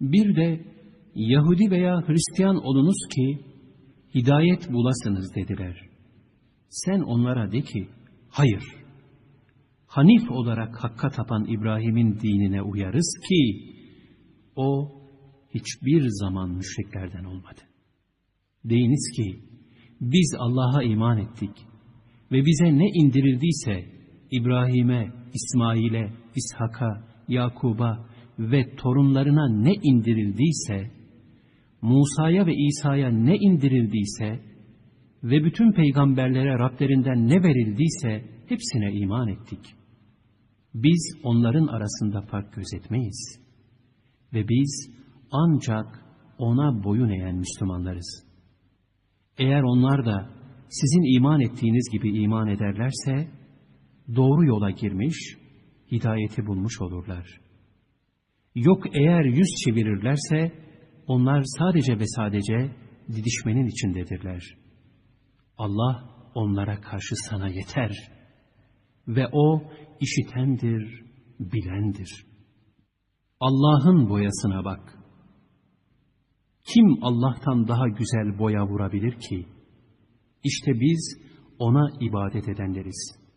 Bir de Yahudi veya Hristiyan olunuz ki hidayet bulasınız dediler. Sen onlara de ki, hayır. Hanif olarak hakka tapan İbrahim'in dinine uyarız ki, o hiçbir zaman müşriklerden olmadı. Deyiniz ki, biz Allah'a iman ettik ve bize ne indirildiyse İbrahim'e, İsmail'e, İshak'a, Yakub'a ve torunlarına ne indirildiyse, Musa'ya ve İsa'ya ne indirildiyse ve bütün peygamberlere Rablerinden ne verildiyse hepsine iman ettik. Biz onların arasında fark gözetmeyiz. Ve biz ancak ona boyun eğen Müslümanlarız. Eğer onlar da sizin iman ettiğiniz gibi iman ederlerse, doğru yola girmiş, hidayeti bulmuş olurlar. Yok eğer yüz çevirirlerse, onlar sadece ve sadece didişmenin içindedirler. Allah onlara karşı sana yeter. Ve O işitendir, bilendir. Allah'ın boyasına bak. Kim Allah'tan daha güzel boya vurabilir ki? İşte biz ona ibadet edenleriz.